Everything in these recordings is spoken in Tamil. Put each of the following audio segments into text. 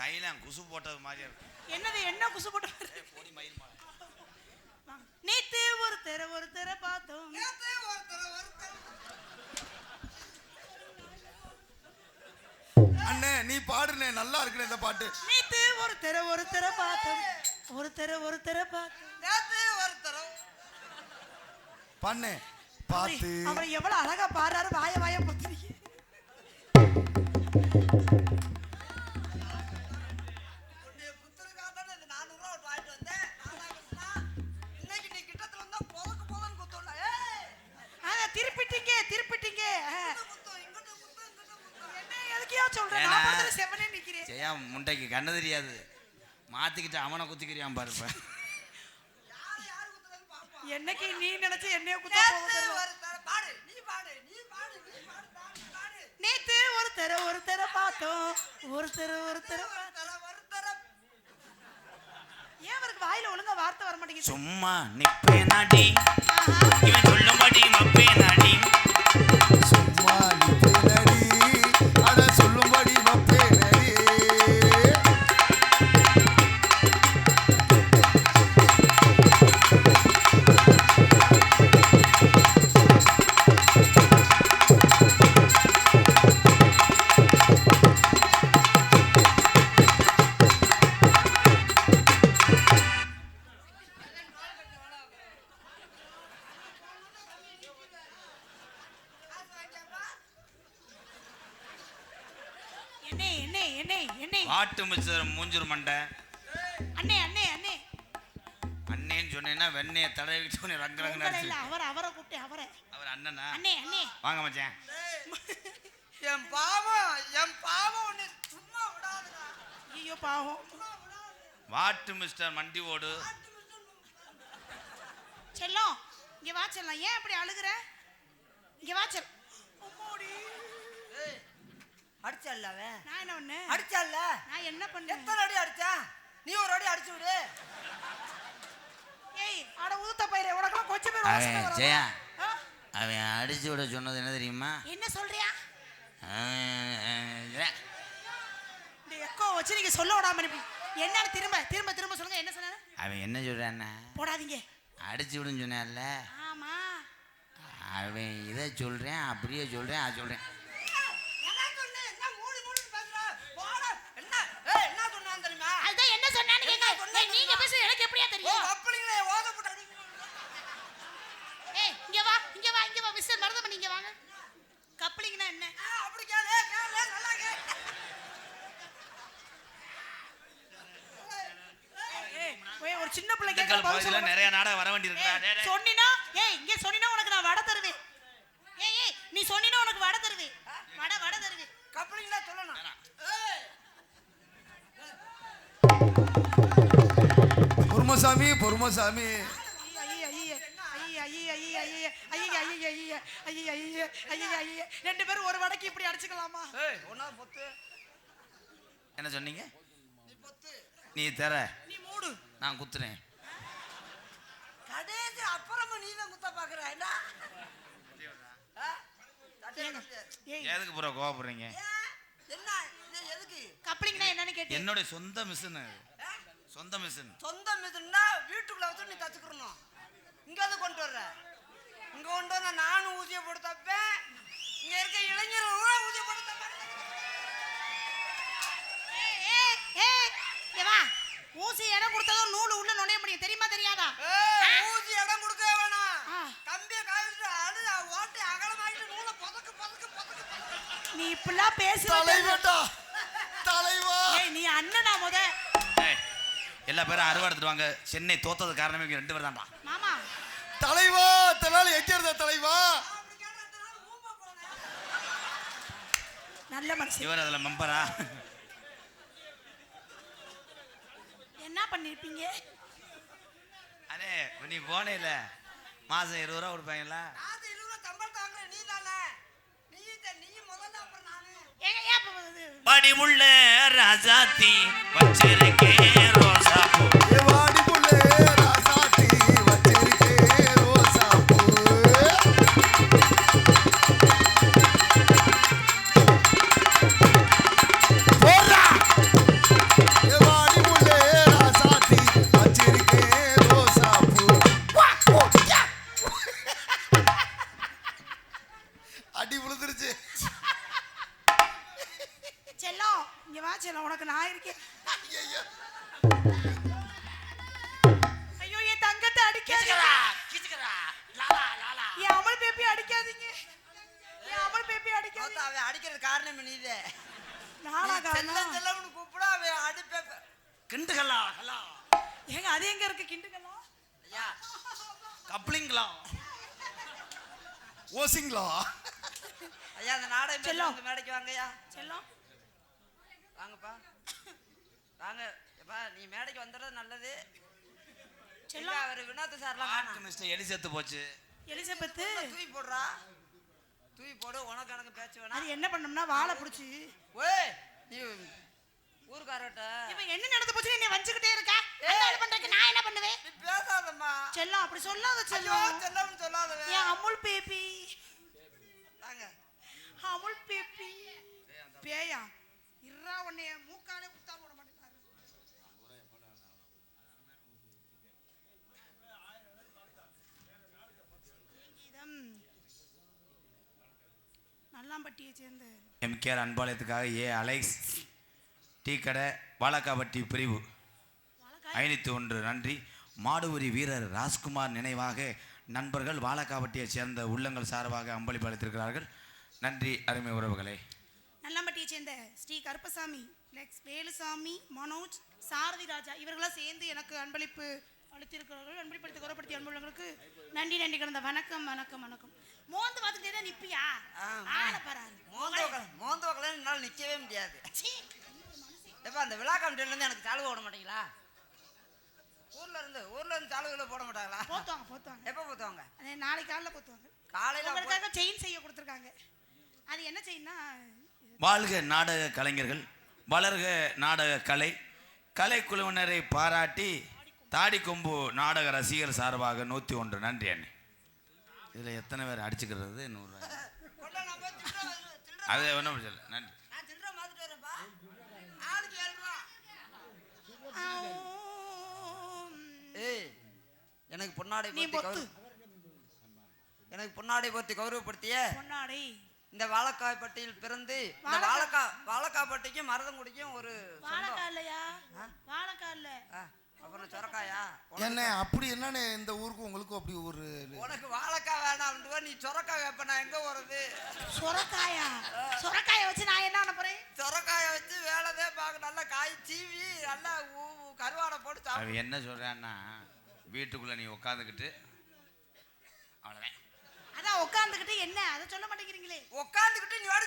தைலம் குசு போட்டது மாதிரி இருக்கும் என்னது என்ன குசு போட்டு வருது? ஏய், போடி மயில். நேத்து ஒருத்தர ஒருத்தர பார்த்தோம். அண்ணே நீ பாடுனே நல்லா இருக்குனே இந்த பாட்டு. நேத்து ஒருத்தர ஒருத்தர பார்த்தோம். ஒருத்தர ஒருத்தர பார்த்தோம். பண்ணு. பார்த்து. அவர் எவ்வளவு அழகா பாடுறாரு வாய வாய பொத்துறீங்க ஜெயா முண்டைக்கு கண்ணு தெரியாது? மாத்திக்கிட்டு அவனை குத்திக்கிறியான் பாருப்ப என்னைக்கு நீ நினைச்சு என்னைய குத்த நேத்து ஒருத்தர ஒருத்தர பார்த்தோம். ஒருத்தர ஒருத்தர ஏன் அவருக்கு வாயில ஒழுங்கா வார்த்தை வர மாட்டேங்குது சும்மா நிப்பே நாடி பாட்டு மிச்சர் மூஞ்சூர் மண்டை. அண்ணே அண்ணே அண்ணே. அண்ணேன்னு சொன்னேன்னா வெண்ணைய தடவிட்டு உன்னை ரங்க ரங்க உங்களை இல்ல நடிச்சு அவரை அவரை கூப்பிட்டேன் அவரை. அவர் அண்ணனா? அண்ணே அண்ணே. வாங்க மச்சான். என் பாவம் என் பாவம் உன்னை சும்மா விடாதுடா. ஐயோ பாவம். வாட்டு மிஸ்டர் மண்டி ஓடு. செல்லம் இங்க வா செல்லம். ஏன் அப்படி அழுகுற? இங்க வா செல்லம். அடிச்சல்ல அவன் நான் என்ன பண்ணேன் அடிச்சல்ல நான் என்ன பண்ணேன்? எத்தனை அடி அடிச்சான் நீ ஒரு அடி அடிச்சு விடு. ஏய் அட ஊத்த பயிரே உனக்கெல்லாம் கொஞ்சம் பேர்? ஜெயா? அவன் அடிச்சு விட சொன்னது என்ன தெரியுமா? என்ன சொல்றியா? இந்த எக்கோ வச்சு நீங்க சொல்ல விடாம என்னன்னு திரும்ப திரும்ப திரும்ப சொல்லுங்க என்ன சொன்னாரு? அவன் என்ன சொல்றான்னா போடாதீங்க. அடிச்சு விடுன்னு சொன்னான்ல ஆமா. அவன் இதை சொல்றேன் அப்படியே சொல்றேன் அது சொல்றேன் என்ன சொன்ன என்ன மூடி மூடி பேசுற போடா என்ன ஏய் என்ன சொன்னான் தெரியுமா அதுதான் என்ன சொன்னான்னு என்ன கேட்க சொன்னா ஏய், நீங்க பேச எனக்கு எப்படியா ஓ தெரியும் அப்படிங்களே ஓதப்பட்ட அடி ஏய் இங்க வா இங்க வா இங்க வா மிஸ்டர் மருதமணி இங்க வாங்க கப்ளிங்னா என்ன ஆ, அப்படி கேளு கேளு நல்லா கேளு ஏய் ஒய், ஒரு சின்ன பிள்ளை திண்டுக்கல் கேட்க பதில் சொல்ல நிறைய நாடகம் வர வேண்டியிருக்குடா டேய், டேய். சொன்னினா ஏய் இங்க சொன்னினா உனக்கு நான் வடை தருவேன் ஏய் ஏய் நீ சொன்னினா உனக்கு வடை தருவேன் வடை வடை தருவேன் கப்பலிங்களா சொல்லணும் பொறுமசாமி பொறுமசாமி ரெண்டு பேரும் ஒரு வடக்கு இப்படி அடிச்சுக்கலாமா என்ன சொன்னீங்க நீ தர மூடு நான் குத்துறேன். கடைசி அப்புறமா நீ தான் குத்த பாக்குற என்ன? எதுக்கு பூரா கோவப்படுறீங்க? ஏன்? என்ன இது எதுக்கு? கப்ளிங்னா என்னன்னு கேட்டு. என்னுடைய சொந்த மிஷின்? சொந்த மிஷின் சொந்த மிதுன்னா வீட்டுக்குள்ள வச்சு நீ தச்சுக்கிறணும் இங்க வந்து கொண்டு வர்ற. இங்க கொண்டு வந்தா நானும் ஊசியை போட்டு தப்பேன். இங்க இருக்க இளைஞரும் ஊசியை போட்டு தப்பேன் ஏய் ஏய் ஏய் இங்க வா. ஊசி இடம் கொடுத்ததும் நூல் உள்ள நுழைய முடியும். தெரியுமா தெரியாதா? ஊசி இடம் கொடுக்க வேணாம். கம்பியை காய்ச்சிட்டு அழு ஓட்டை அகலமாயிட்டு நூலை புதக்கு புதக்கு புதக்கு. நீ இப்படிலாம் பேசி தலைவட்டா தலைவா. ஏய் நீ அண்ணனா முத. எல்லா பேரும் அறுவடை எடுத்துட்டு வாங்க. சென்னை தோத்தது காரணமே இவங்க ரெண்டு பேர் தான்டா மாமா. தலைவா தலால எங்க இருந்த தலைவா. நல்ல மனுஷன். இவர் அதில் மெம்பரா? என்ன பண்ணிருப்பீங்க? அண்ணே நீ ரூபா கொடுப்பாங்களா காசு இருபது ரூபா சம்பளம் தாங்குற நீ தானே இங்க வா செல்லம் உனக்கு நான் இருக்கேன். ஐயோ என் தங்கத்தை அடிக்காதீங்க. என் அமல் பேப்பி அடிக்காதீங்க. என் அமல் பேப்பி அடிக்காதீங்க. அவன் அடிக்கிறது காரணம் நீதே நானா காரணம்? செல்லம்னு கூப்பிட அவன் அடிப்பே. கிண்டுகளா ஹலோ. ஏங்க அது எங்க இருக்கு? கிண்டுகளா ஐயா கப்ளிங்களா? ஓசிங்களா? ஐயா அந்த நாடகம் செல்லம். மேடைக்கு வாங்கய்யா. செல்லம். வாங்கப்பா. வாங்க. எப்பா நீ மேடைக்கு வந்துடுறது நல்லது. செல்லம். இல்ல, அவரு வினோத் சார்லாம் ஆர்ட். மிஸ்டர் எலி செத்து போச்சு எலிசபெத்து தூக்கி போடுறா. தூக்கி போடு உனக்கு எனக்கு பேச்சு வேணாம். அது என்ன பண்ணோம்னா வாழை பிடிச்சி. ஓய் நீ ஊருக்காரட்ட இப்ப என்ன நடந்து போச்சு நீ வஞ்சுக்கிட்டே இருக்க? ஆளு பண்றதுக்கு நான் என்ன பண்ணுவேன்? நீ பேசாதம்மா. செல்லம் அப்படி சொல்லாத ஐயோ செல்லம் செல்லம்னு சொல்லாத ஏன் அமுல் பேபி? வாங்க. அமுல் பேபி. பேயா? இறா உன்னைய மூக்காலே குத்தா போட மாட்டேங்கிறாரு. கீதம் நல்லாம்பட்டியை சேர்ந்த எம்கேஆர் அன்பாலயத்துக்காக ஏ அலைக்ஸ் டீ கடை வாழக்காப்பட்டி பிரிவு. ஐநூற்றி ஒன்று. நன்றி. மாடுபுரி வீரர் ராஜ்குமார் நினைவாக நண்பர்கள் வாழக்காப்பட்டியைச் சேர்ந்த உள்ளங்கள் சார்பாக அம்பளிப்பு அளித்திருக்கிறார்கள். நன்றி அருமை உறவுகளே. சேர்ந்த ஸ்ரீ கருப்பசாமி லெக்ஸ் வேலுசாமி மனோஜ் சாரதி ராஜா இவர்களாம் சேர்ந்து எனக்கு அன்பளிப்பு அளித்திருக்கிறார்கள். அன்பளிப்படுத்தி குறப்படுத்தி அன்புள்ளவங்களுக்கு நன்றி நன்றி கிடந்த வணக்கம் வணக்கம் வணக்கம். மோந்து பார்த்துட்டே தான் நிப்பியா. ஆள பராரு. மோந்தோக்கல மோந்தோக்கல என்னால் நிற்கவே முடியாது. எப்பா அந்த விழா கமிட்டில இருந்து எனக்கு சாலுவை போட மாட்டீங்களா? ஊர்ல இருந்து ஊர்ல இருந்து சாலுகளை போட மாட்டாங்களா? போத்துவாங்க போத்துவாங்க. எப்போ போத்துவாங்க? நாளைக்கு காலைல போத்துவாங்க. காலையில செயின் செய்ய கொடுத்துருக்காங்க. அது என்ன செயின்னா வாழ்க நாடக கலைஞர்கள் வளர்க நாடக கலை கலைக்குழுவினரை பாராட்டி தாடிக்கொம்பு நாடக ரசிகர் சார்பாக நூற்றி ஒன்று. நன்றி அண்ணே. இதில் எத்தனை பேர் அடிச்சுக்கிறது? சில்லறை- அது ஒன்றும் பிரச்சனை. நன்றி. எனக்கு பொன்னாடை எனக்கு பொன்னாடை போர்த்தி கௌரவப்படுத்திய? பொன்னாடை. இந்த வாழக்காய்பட்டியில் பிறந்து இந்த வாழைக்காய். வாழக்கா வாழக்காய்பட்டிக்கும் மருதங்குடிக்கும் ஒரு. வாழைக்காய் இல்லையா வாழைக்காய் இல்ல அப்புறம் சொரக்காயா? என்ன அப்படி என்னன்னு இந்த ஊருக்கும் உங்களுக்கும் அப்படி ஒரு உனக்கு வாழைக்காய் வேணாம் நீ சொரக்காய் வைப்ப நான் எங்க போறது? சொரக்காயா? சொரக்காயை வச்சு நான் என்ன பண்ண போறேன்? சொரக்காய வச்சு வேலைதே பார்க்க நல்லா காய் சீவி நல்லா கருவாடை போட்டு சாப்பிடு. அவன் என்ன சொல்கிறான்னா வீட்டுக்குள்ளே நீ உட்காந்துக்கிட்டு அவ்வளோதான் அதான் உட்காந்துக்கிட்டு என்ன? அதை சொல்ல மாட்டேங்கிறீங்களே. உட்காந்துக்கிட்டு நீ வாட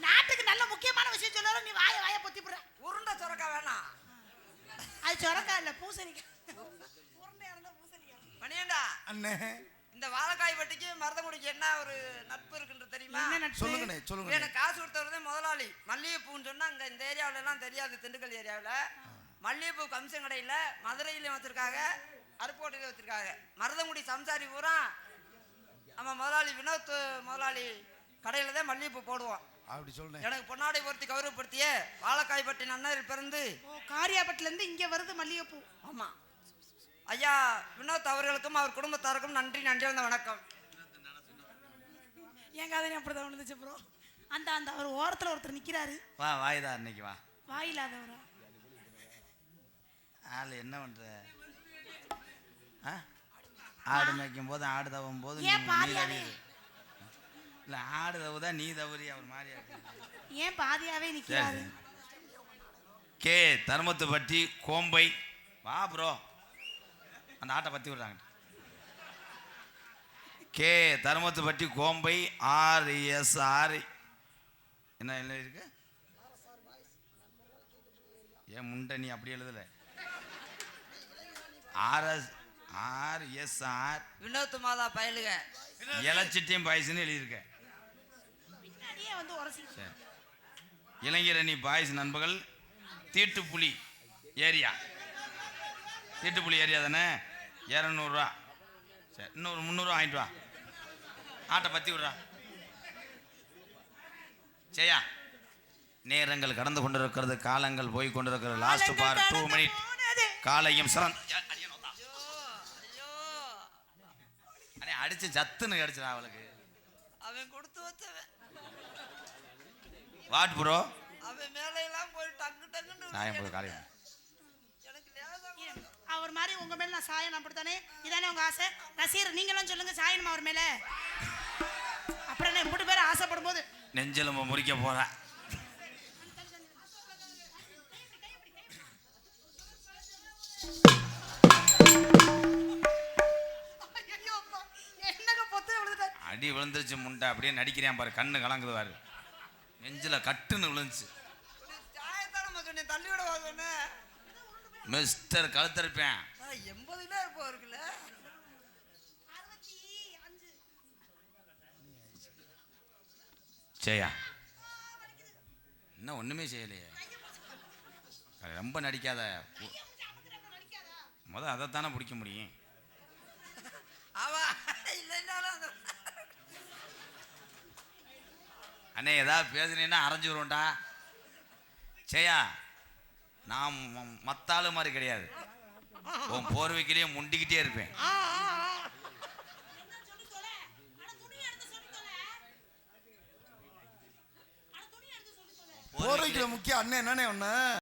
நாட்டுக்கு நல்ல முக்கியமான விஷயம் சொல்லாலும் நீ வாய வாய பொத்தி போடுற உருண்டை சொரக்காய் வேணாம் அது சொரக்காய் இல்ல பூசணிக்காய் உருண்டையா இருந்தா பூசணிக்காய் மணியண்டா அண்ணே. இந்த வாழைக்காய் பட்டிக்கு மருதங்குடிக்கு என்ன ஒரு நட்பு இருக்குன்னு தெரியுமா? சொல்லுங்கண்ணே சொல்லுங்க எனக்கு காசு கொடுத்தவர் தான் முதலாளி. மல்லிகைப்பூன்னு சொன்னா அங்க இந்த ஏரியாவுல எல்லாம் தெரியாது திண்டுக்கல் ஏரியாவுல. மல்லிகைப்பூ கம்சன் கடையில மதுரையில வச்சிருக்காங்க. அருப்போட்டையில வச்சிருக்காங்க. மருதங்குடி சம்சாரி பூரா நம்ம முதலாளி வினோத் முதலாளி கடையில தான் மல்லிகைப்பூ போடுவோம். அப்படி சொல்றேன். எனக்கு பொன்னாடை பொருத்தி கௌரவப்படுத்திய வாழைக்காய்பட்டி நன்னரில் பிறந்து ஓ காரியாபட்டில இருந்து இங்க வருது மல்லிகைப்பூ. ஆமா. ஐயா வினோத் அவர்களுக்கும் அவர் குடும்பத்தாருக்கும் நன்றி நன்றி வந்த வணக்கம். என் கதை அப்படிதான் விழுந்துச்சு ப்ரோ அந்த அந்த அவர் ஓரத்துல ஒருத்தர் நிக்கிறாரு. வா வாய்தா இன்னைக்கு வா. வாயில்லாதவரா ஆள் என்ன பண்ணுற ஆடு மேய்க்கும் போது ஆடு தவும் போது? இல்லை ஆடு தவுதா நீ தவறி அவர் மாதிரியா ஏன் பாதியாவே சரி நிக்கிறாரு கே. தருமத்துப்பட்டி கோம்பை. வா ப்ரோ அந்த ஆட்டை பற்றி விடுறாங்க. K. Dharumathupatti Kombai R S R. என்ன என்ன இருக்கு? ஏன் முண்டை நீ அப்படி எழுதல? R S R S R. Vinoth மாதா பயலுக. இலச்சிட்டியம் பாய்ஸ்னு சரி. இளைஞரணி பாய்ஸ் நண்பர்கள் தீட்டுப்புலி ஏரியா. தீட்டுப்புலி ஏரியா தானே? இரநூறுவா சரி இன்னொரு முந்நூறுவா வாங்கிட்டு வா. ஆட்டை பற்றி விட்றா. செய்யா நேரங்கள் கடந்து கொண்டிருக்கிறது காலங்கள் போய் கொண்டிருக்கிறது. லாஸ்ட் பார் டூ மினிட் காலையும் சிறந்த ஐயோ அடே அடிச்சு சத்துன்னு கிடச்சிடா அவளுக்கு. அவன் கொடுத்து வச்சவன். What bro? அவன் மேலையெல்லாம் போய் டக்கு டக்குன்னு காலையில். எனக்கு லேசா அவர் மாதிரி உங்க மேல நான் சாயம் அப்படித்தானே? இதானே உங்க ஆசை? ரசிகர் நீங்களும் சொல்லுங்க சாயணுமா அவர் மேல? அப்புறம் என்ன இப்படி பேர் ஆசைப்படும் போது நெஞ்செலும்ப முறிக்க போறா. அடி விழுந்துருச்சு முண்டை அப்படியே நடிக்கிறேன் பாரு கண்ணு கலங்குது பாரு. நெஞ்சில கட்டுன்னு விழுந்துச்சு. மிஸ்டர் கழுத்தரிப்பேன் எண்பது கிலோ இருப்போம் இருக்குல்ல செய்யா இன்னும் ஒண்ணுமே செய்யலையே. ரொம்ப நடிக்காத. முத அதைத்தானே பிடிக்க முடியும். ஆமா இல்லைன்னாலும் அந்த- அண்ணே ஏதாவது பேசுனீன்னா அரைஞ்சு வரும்டா செய்யா நான் ம- மத்த ஆளு மாதிரி கிடையாது. உன் போர்வைக்கிலேயே முண்டிக்கிட்டே இருப்பேன். ஆ, முக்கிய அண்ணன் என்னன்னே ஒண்ணு